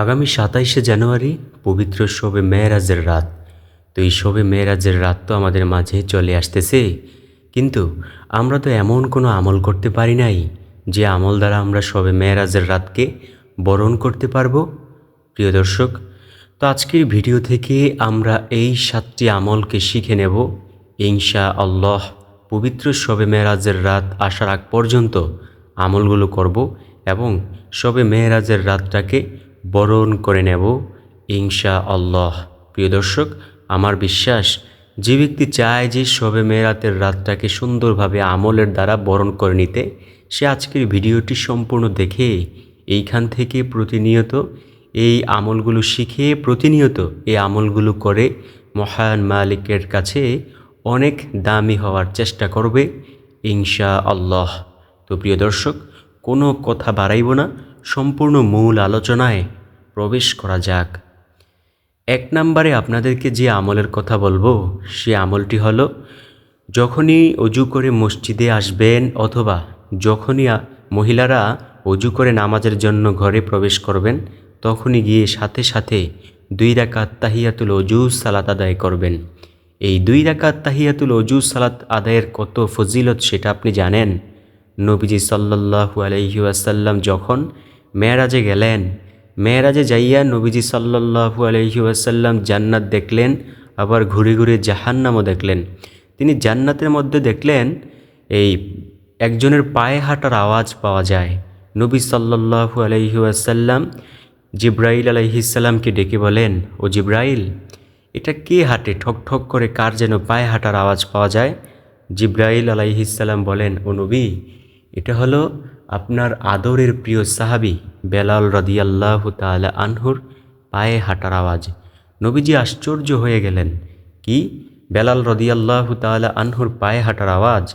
আগামী সাতাইশে জানুয়ারি পবিত্র শবে মেয়েরাজের রাত। তো এই শবে মেয়েরাজের রাত তো আমাদের মাঝে চলে আসতেছে। কিন্তু আমরা তো এমন কোনো আমল করতে পারি নাই যে আমল দ্বারা আমরা শবে মেয়েরাজের রাতকে বরণ করতে পারব। প্রিয় দর্শক, তো আজকের ভিডিও থেকে আমরা এই সাতটি আমলকে শিখে নেব। ইনশা আল্লাহ পবিত্র শবে মেয়েরাজের রাত আসার আগ পর্যন্ত আমলগুলো করব এবং শবে মেয়েরাজের রাতটাকে বরণ করে নেব ইনশা আল্লাহ প্রিয় দর্শক, আমার বিশ্বাস, যে ব্যক্তি চায় যে শবে মেয়েরাতের রাতটাকে সুন্দরভাবে আমলের দ্বারা বরণ করে নিতে, সে আজকের ভিডিওটি সম্পূর্ণ দেখে এইখান থেকে প্রতিনিয়ত এই আমলগুলো শিখে প্রতিনিয়ত এই আমলগুলো করে মহান মালিকের কাছে অনেক দামি হওয়ার চেষ্টা করবে ইনশা আল্লাহ তো প্রিয় দর্শক, কোনো কথা বাড়াইব না, সম্পূর্ণ মূল আলোচনায় প্রবেশ করা যাক। এক নম্বরে আপনাদেরকে যে আমলের কথা বলব, সে আমলটি হলো, যখনই অজু করে মসজিদে আসবেন অথবা যখনই মহিলারা অজু করে নামাজের জন্য ঘরে প্রবেশ করবেন, তখনই গিয়ে সাথে সাথে দুই রাকাত তাহিয়াতুল অজু সালাত আদায় করবেন। এই দুই রাকাত তাহিয়াতুল অজু সালাত আদায়ের কত ফজিলত সেটা আপনি জানেন? নবীজি সাল্লাল্লাহু আলাইহি ওয়াসাল্লাম যখন মেয়েরাজে গেলেন মেয়েরাজে যাইয়া নবীজি সাল্লাল্লাহু আলাইহি ওয়াসাল্লাম জান্নাত দেখলেন, আবার ঘুরে ঘুরে জাহান্নামও দেখলেন। তিনি জান্নাতের মধ্যে দেখলেন, এই একজনের পায়ে হাঁটার আওয়াজ পাওয়া যায়। নবী সাল্লাল্লাহু আলাইহি ওয়াসাল্লাম জিব্রাইল আলাইহিসাল্লামকে ডেকে বলেন, ও জিব্রাইল, এটা কে হাঁটে? ঠক ঠক করে কার যেন পায়ে হাঁটার আওয়াজ পাওয়া যায়? জিব্রাইল আলাইহিসাল্লাম বলেন, ও নবী, এটা হলো আপনার আদরের প্রিয় সাহাবি বেলাল রদিয়াল্লাহ তালা আনহুর পায়ে হাঁটার আওয়াজ। নবীজি আশ্চর্য হয়ে গেলেন, কি? বেলাল রদিয়াল্লাহ তালা আনহুর পায়ে হাঁটার আওয়াজ?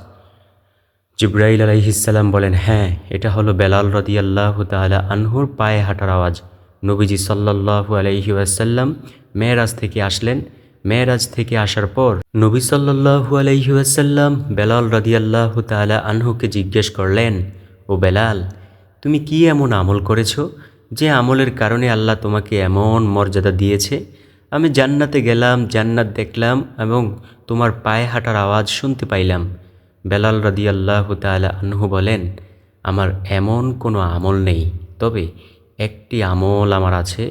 জিব্রাইল আলাইহিসাল্লাম বলেন হ্যাঁ এটা হলো বেলাল রদিয়াল্লাহ তালা আনহুর পায়ে হাঁটার আওয়াজ। নবীজি সাল্লাল্লাহু আলাইহি ওয়াসাল্লাম মেয়েরাজ থেকে আসলেন। মেয়েরাজ থেকে আসার পর নবী সাল্লাল্লাহু আলাইহি ওয়াসাল্লাম বেলাল রদিয়াল্লাহু তালা আনহুকে জিজ্ঞেস করলেন ও বেলাল, তুমি কি এমন আমল করেছ যে আমলের কারণে আল্লাহ তোমাকে এমন মর্যাদা দিয়েছে? আমি জান্নাতে গেলাম, জান্নাত দেখলাম এবং তোমার পায়ে হাঁটার আওয়াজ শুনতে পাইলাম। বেলাল রাদি আল্লাহ তালা আনহু বলেন, আমার এমন কোনো আমল নেই, তবে একটি আমল আমার আছে।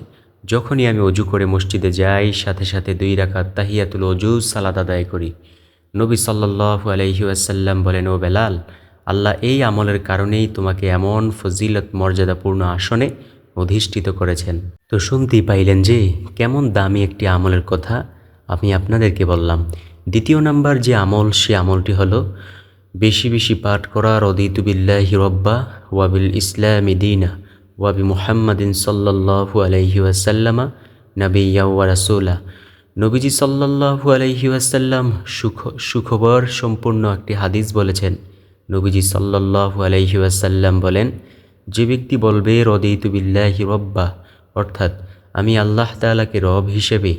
যখনই আমি অজু করে মসজিদে যাই, সাথে সাথে দুই রাকাত তাহিয়াতুল অজু সালাদ আদায় করি। নবী সাল্লাল্লাহু আলাইহি ওয়াসাল্লাম বলেন, ও বেলাল আল্লাহ এই আমলের কারণেই তোমাকে এমন ফজিলত মর্যাদাপূর্ণ আসনে অধিষ্ঠিত করেছেন। তো শুনতেই পাইলেন যে, কেমন দামি একটি আমলের কথা আমি আপনাদেরকে বললাম। দ্বিতীয় নাম্বার যে আমল, সে আমলটি হলো, বেশি বেশি পাঠ করা রদিতু বিল্লাহি রব্বা ওয়াবিল ইসলামি দিনা ওয়াবি মুহাম্মাদিন আলাইহি ওয়াসাল্লামা নবিয়া ওয়া রাসূলা। নবীজি সাল্লাল্লাহু আলাইহি ওয়াসাল্লাম সুখ, সুখবর সম্পূর্ণ একটি হাদিস বলেছেন। নবীজি সাল্লাল্লাহু আলাইহি ওয়াসাল্লাম বলেন, যে ব্যক্তি বলবে, রদিতু বিল্লাহি রব্বা অর্থাৎ আমি আল্লাহ তাআলাকে রব হিসেবে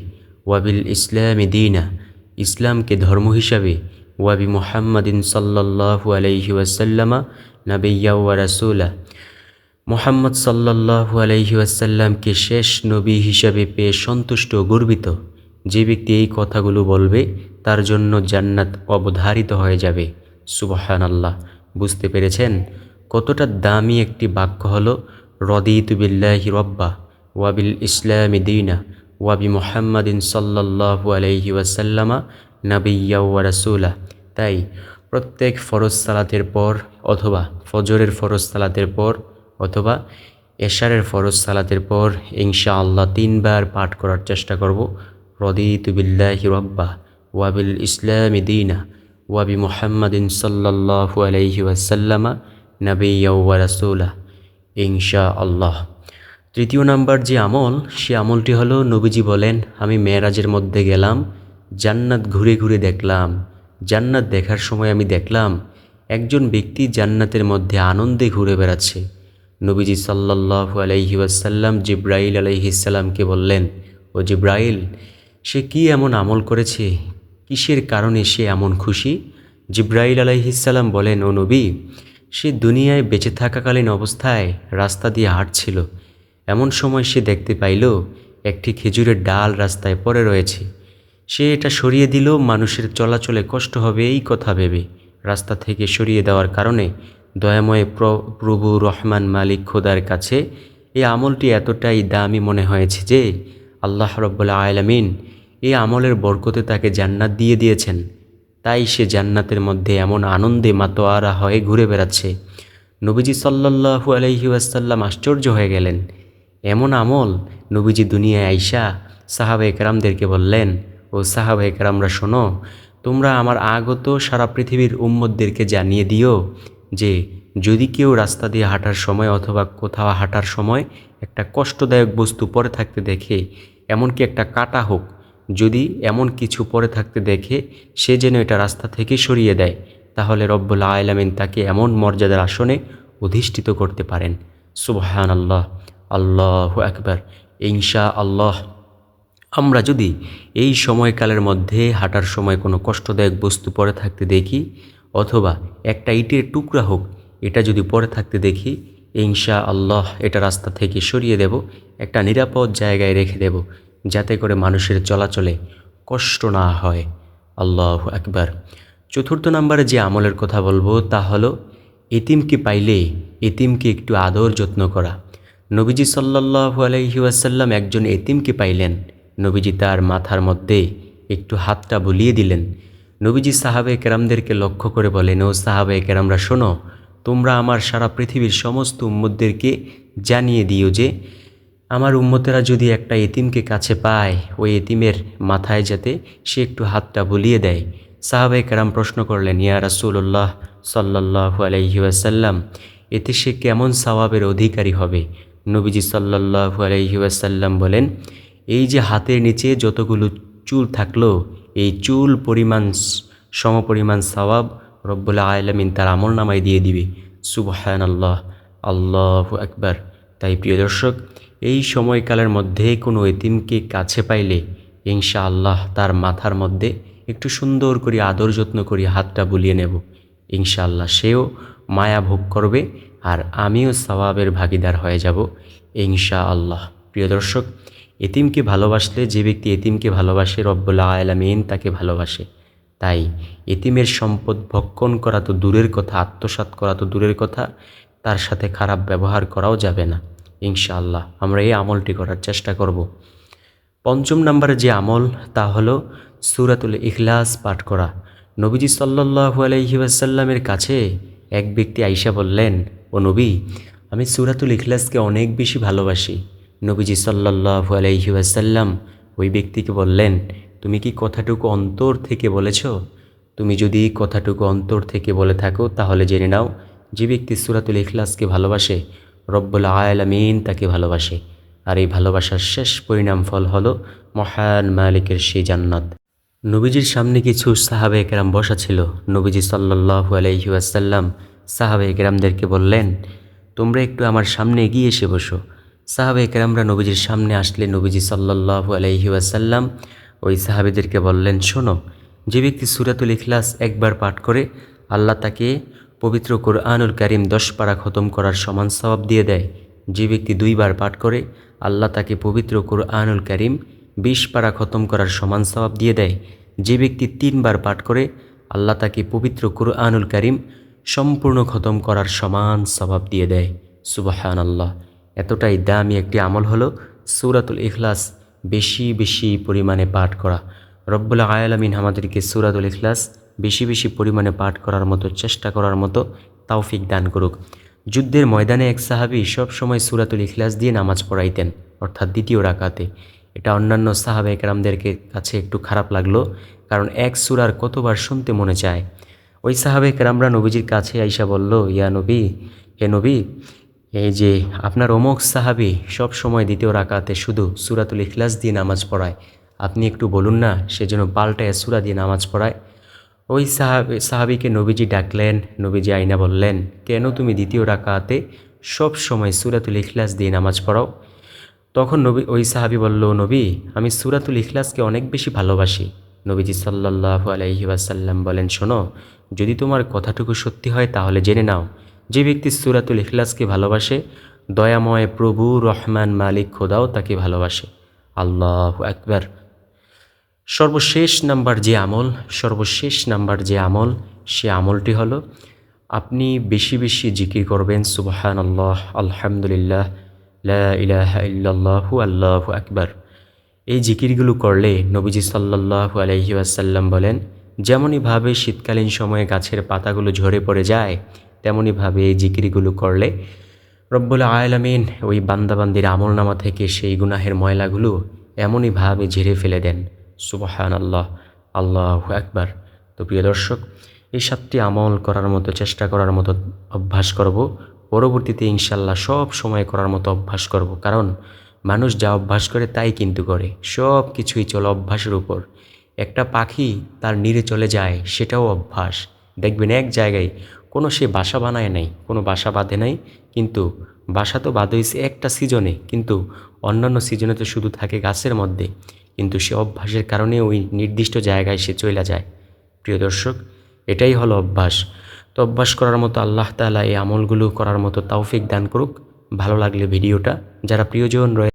ওয়াবিল ইসলামি দিনা, ইসলামকে ধর্ম হিসাবে ওয়াবি মুহাম্মাদিন সাল্লাল্লাহু আলাইহি ওয়াসাল্লামা নবিয়া ওয়া রাসূলা, মোহাম্মদ সাল্লাল্লাহু আলাইহি ওয়াসাল্লামকে শেষ নবী হিসাবে পেয়ে সন্তুষ্ট ও গর্বিত। যে ব্যক্তি এই কথাগুলো বলবে, তার জন্য জান্নাত অবধারিত হয়ে যাবে। সুবহান আল্লাহ বুঝতে পেরেছেন? কতটা দামি একটি বাক্য হলো, রদিতু বিল্লাহি রব্বা ওয়াবিল ইসলামি দিনা ওয়াবি মোহাম্মদিন সাল্লাল্লাহু আলাইহি ওয়াসাল্লামা নাবিয়া রাসূলা। তাই, প্রত্যেক ফরজ সালাতের পর অথবা ফজরের ফরজ সালাতের পর অথবা এশারের ফরজ সালাতের পর ইনশা আল্লাহ তিনবার পাঠ করার চেষ্টা করব, রদিতু বিল্লাহি রব্বা ওয়াবিল ইসলামি দিনা ওয়াবি সাল্লাল্লাহু আলাইহি ওয়াসাল্লামা নাবিয়া ওয়া রাসূলা ইনশা আল্লাহ তৃতীয় নাম্বার যে আমল, সে আমলটি হলো নবীজি বলেন, আমি মেয়েরাজের মধ্যে গেলাম, জান্নাত ঘুরে ঘুরে দেখলাম। জান্নাত দেখার সময় আমি দেখলাম, একজন ব্যক্তি জান্নাতের মধ্যে আনন্দে ঘুরে বেড়াচ্ছে। নবীজি সাল্লাল্লাহু আলাইহি ওয়াসাল্লাম জিব্রাইল আলাইহিসাল্লামকে বললেন, ও জিব্রাইল, সে কি এমন আমল করেছে কিসের কারণে সে এমন খুশি? জিব্রাইল আলাইহিসাল্লাম বলেন, ও নবী, সে দুনিয়ায় বেঁচে থাকাকালীন অবস্থায় রাস্তা দিয়ে হাঁটছিল। এমন সময় সে দেখতে পাইল, একটি খেজুরের ডাল রাস্তায় পড়ে রয়েছে। সে এটা সরিয়ে দিল, মানুষের চলাচলে কষ্ট হবে এই কথা ভেবে। রাস্তা থেকে সরিয়ে দেওয়ার কারণে দয়াময় প্র- প্রভু রহমান মালিক খোদার কাছে এই আমলটি এতটাই দামি মনে হয়েছে যে আল্লাহ রব্বুল্লা আলামিন এই আমলের বরকতে তাকে জান্নাত দিয়ে দিয়েছেন। তাই সে জান্নাতের মধ্যে এমন আনন্দে মাতোয়ারা হয়ে ঘুরে বেড়াচ্ছে। নবীজি সাল্লাল্লাহু আলাইহি ওয়াসাল্লাম আশ্চর্য হয়ে গেলেন। এমন আমল নবীজি দুনিয়ায় আইসা সাহাবা একরামদেরকে বললেন, ও সাহাবা একরামরা, শোনো, তোমরা আমার আগত সারা পৃথিবীর উম্মতদেরকে জানিয়ে দিও যে, যদি কেউ রাস্তা দিয়ে হাঁটার সময় অথবা কোথাও হাঁটার সময় একটা কষ্টদায়ক বস্তু পরে থাকতে দেখে, এমনকি একটা কাটা হোক যদি এমন কিছু পরে থাকতে দেখে সে যেন এটা রাস্তা থেকে সরিয়ে দেয়, তাহলে রব্বুল আলামিন তাকে এমন মর্যাদার আসনে অধিষ্ঠিত করতে পারেন। সুবহান আল্লাহ আল্লাহ একবার ইনশা আল্লাহ আমরা যদি এই সময়কালের মধ্যে হাঁটার সময় কোনো কষ্টদায়ক বস্তু পরে থাকতে দেখি, অথবা একটা ইটের টুকরা হোক, এটা যদি পরে থাকতে দেখি ইনশা আল্লাহ এটা রাস্তা থেকে সরিয়ে দেব, একটা নিরাপদ জায়গায় রেখে দেব। যাতে করে মানুষের চলাচলে কষ্ট না হয়। আল্লাহ একবার চতুর্থ নম্বরে যে আমলের কথা বলব তা হলো, এতিমকে পাইলে এতিমকে একটু আদর যত্ন করা। নবীজি সাল্লাল্লাহু আলাইহি ওয়াসাল্লাম একজন এতিমকে পাইলেন। নবীজি তার মাথার মধ্যে একটু হাতটা বুলিয়ে দিলেন। নবীজি সাহাবে কেরামদেরকে লক্ষ্য করে বলেন, ও সাহাবে কেরামরা শোনো, তোমরা আমার সারা পৃথিবীর সমস্ত উম্মতদেরকে জানিয়ে দিও যে আমার উম্মতেরা যদি একটা এতিমকে কাছে পায়, ওই এতিমের মাথায় যাতে সে একটু হাতটা বুলিয়ে দেয়। সাহাবে কেরাম প্রশ্ন করলেন, ইয়া রাসূলুল্লাহ সাল্লাল্লাহু আলাইহি ওয়াসাল্লাম, এতে সে কেমন সওয়াবের অধিকারী হবে? নবীজি সাল্লাল্লাহু আলাইহি ওয়াসাল্লাম বলেন, এই যে হাতের নিচে যতগুলো চুল থাকল, এই চুল পরিমাণ সমপরিমাণ সওয়াব রব্বুল আলামিন তার আমল নামায় দিয়ে দিবে। সুবহান আল্লাহ আল্লাহ একবার তাই প্রিয় দর্শক এই সময়কালের মধ্যে কোনো এতিমকে কাছে পাইলে ইনশা আল্লাহ তার মাথার মধ্যে একটু সুন্দর করে আদর যত্ন করে হাতটা বুলিয়ে নেব। ইনশাআল্লাহ সেও মায়া ভোগ করবে আর আমিও সওয়াবের ভাগিদার হয়ে যাব ইনশা আল্লাহ প্রিয় দর্শক, এতিমকে ভালোবাসলে যে ব্যক্তি এতিমকে ভালোবাসে রব্বুল্লা আলামিন তাকে ভালোবাসে। তাই এতিমের সম্পদ ভক্ষণ করা তো দূরের কথা, আত্মসাৎ করা তো দূরের কথা, তার সাথে খারাপ ব্যবহার করাও যাবে না। ইনশাআল্লাহ, আমরা এই আমলটি করার চেষ্টা করব। পঞ্চম নম্বরে যে আমল, তা হলো সুরাতুল ইখলাস পাঠ করা। নবীজি সাল্লাল্লাহু আলাইহি ওয়াসাল্লামের কাছে এক ব্যক্তি আইসা বললেন, ও নবী, আমি সুরাতুল ইখলাসকে অনেক বেশি ভালোবাসি। নবীজি সাল্লাল্লাহু আলাইহি ওয়াসাল্লাম ওই ব্যক্তিকে বললেন, তুমি কি কথাটুকু অন্তর থেকে বলেছ? তুমি যদি কথাটুকু অন্তর থেকে বলে থাকো, তাহলে জেনে নাও, যে ব্যক্তি সুরাতুল ইখলাসকে ভালোবাসে রব্বুল আলামিন তাকে ভালোবাসে। আর এই ভালোবাসার শেষ পরিণাম ফল হলো মহান মালিকের সেই জান্নাত। নবীজির সামনে কিছু সাহাবে একরাম বসা ছিল। নবীজি সাল্লাল্লাহু আলাইহি ওয়াসাল্লাম সাহাবে একরামদেরকে বললেন, তোমরা একটু আমার সামনে এগিয়ে এসে বসো। সাহাবে একরামরা নবীজির সামনে আসলে নবীজি সাল্লাল্লাহু আলাইহি ওয়াসাল্লাম ওই সাহাবেদেরকে বললেন, শোনো, যে ব্যক্তি সুরাতুল ইখলাস একবার পাঠ করে, আল্লাহ তাকে পবিত্র কোরআনুল কারিম দশ পারা খতম করার সমান সওয়াব দিয়ে দেয়। যে ব্যক্তি দুইবার পাঠ করে, আল্লাহ তাকে পবিত্র কোরআনুল কারিম বিশ পারা খতম করার সমান সওয়াব দিয়ে দেয়। যে ব্যক্তি তিনবার পাঠ করে, আল্লাহ তাকে পবিত্র কোরআনুল কারিম সম্পূর্ণ খতম করার সমান স্বভাব দিয়ে দেয়। সুবাহান আল্লাহ এতটাই দামি একটি আমল হলো সূরাতুল ইখলাস বেশি বেশি পরিমাণে পাঠ করা। রব্বুল আয়ালামিন আমাদেরকে সূরাতুল ইখলাস বেশি বেশি পরিমাণে পাঠ করার মতো, চেষ্টা করার মতো তাওফিক দান করুক। যুদ্ধের ময়দানে এক সাহাবি সব সময় সূরাতুল ইখলাস দিয়ে নামাজ পড়াইতেন, অর্থাৎ দ্বিতীয় রাকাতে। এটা অন্যান্য সাহাবে একরামদেরকে কাছে একটু খারাপ লাগল, কারণ এক সুরার কতবার শুনতে মনে চায়। ওই সাহাবে একরামরা নবীজির কাছে আইসা বলল, ইয়া নবী, হে নবী, এই যে আপনার অমুক সাহাবি সব সময় দ্বিতীয় রাকাতে শুধু সুরাতুল ইখলাস দিয়ে নামাজ পড়ায়, আপনি একটু বলুন না, সে যেন পাল্টায় সুরা দিয়ে নামাজ পড়ায়? ওই সাহাবি সাহাবিকে নবীজি ডাকলেন, নবীজি আইনা বললেন, কেন তুমি দ্বিতীয় রাকাতে সব সময় সুরাতুল ইখলাস দিয়ে নামাজ পড়াও? তখন নবী ওই সাহাবি বলল, নবী, আমি সুরাতুল ইখলাসকে অনেক বেশি ভালোবাসি। নবীজি আলাইহি ওয়াসাল্লাম বলেন, শোনো, যদি তোমার কথাটুকু সত্যি হয় তাহলে জেনে নাও, যে ব্যক্তি সুরাতুল ইখলাসকে ভালোবাসে, দয়াময় প্রভু রহমান মালিক খোদাও তাকে ভালোবাসে। আল্লাহ একবার সর্বশেষ নাম্বার যে আমল, সর্বশেষ নাম্বার যে আমল, সে আমলটি হলো, আপনি বেশি বেশি জিকির করবেন সুবহান আল্লাহ আলহামদুলিল্লাহ ইল্লাল্লাহু, আল্লাহু আকবার। এই জিকিরগুলো করলে নবীজি সাল্লাল্লাহু আলাইহি ওয়াসাল্লাম বলেন যেমনইভাবে শীতকালীন সময়ে গাছের পাতাগুলো ঝরে পড়ে যায় তেমনইভাবে এই জিকিরগুলো করলে রব্বুল আয়ালামিন ওই বান্দাবান্দির আমল নামা থেকে সেই গুনাহের ময়লাগুলো এমনইভাবে ঝেড়ে ফেলে দেন। সুবহান আল্লাহ আল্লাহ একবার তো প্রিয় দর্শক, এই সাতটি আমল করার মতো, চেষ্টা করার মতো অভ্যাস করব। পরবর্তীতে ইনশাল্লাহ সব সময় করার মতো অভ্যাস করব। কারণ মানুষ যা অভ্যাস করে তাই কিন্তু করে। সব কিছুই চলে অভ্যাসের উপর। একটা পাখি তার নীড়ে চলে যায়, সেটাও অভ্যাস। দেখবেন এক জায়গায় কোনো সে বাসা বানায় নাই, কোনো বাসা বাঁধে নাই, কিন্তু বাসা তো বাঁধে একটা সিজনে, কিন্তু অন্যান্য সিজনে তো শুধু থাকে গাছের মধ্যে। কিন্তু সে অভ্যাসের কারণে ওই নির্দিষ্ট জায়গায় সে চলে যায়। প্রিয় দর্শক, এটাই হলো অভ্যাস। তো অভ্যাস করার মতো আল্লাহ তালা এই আমলগুলো করার মতো তাওফিক দান করুক। ভালো লাগলে ভিডিওটা। যারা প্রিয়জন রয়ে